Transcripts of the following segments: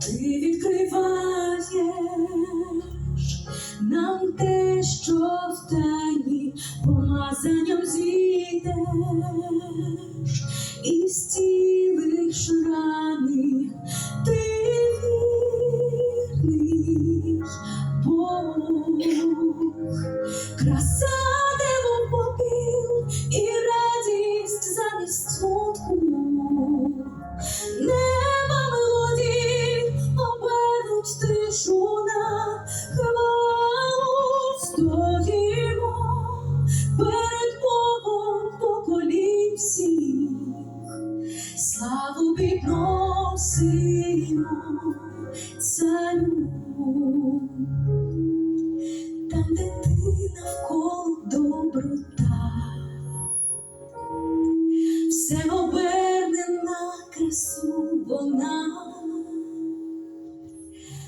Ти відкриваєш нам те, що в тайні помазанням зійдеш і зцілиш рани. Ти вірний Бог, краса славу підносимо царю. Там, де ти навколо доброта, все оберне на красу вона.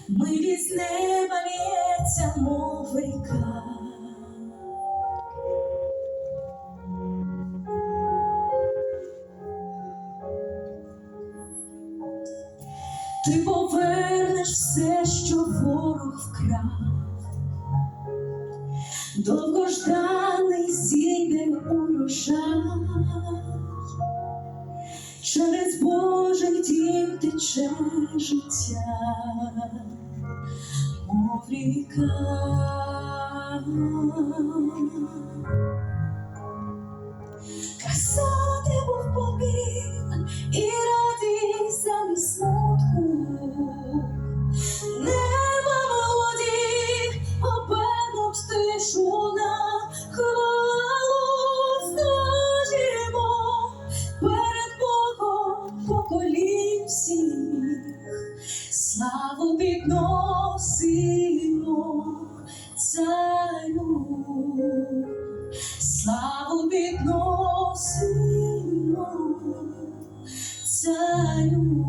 Милі з неба лється, мов ріка. Ти повернеш все, що ворог вкрав. Довгожданий зійде урожай, через Божий дім тече життя, мов ріка. Всіх, славу підносимо царю, славу підносимо царю.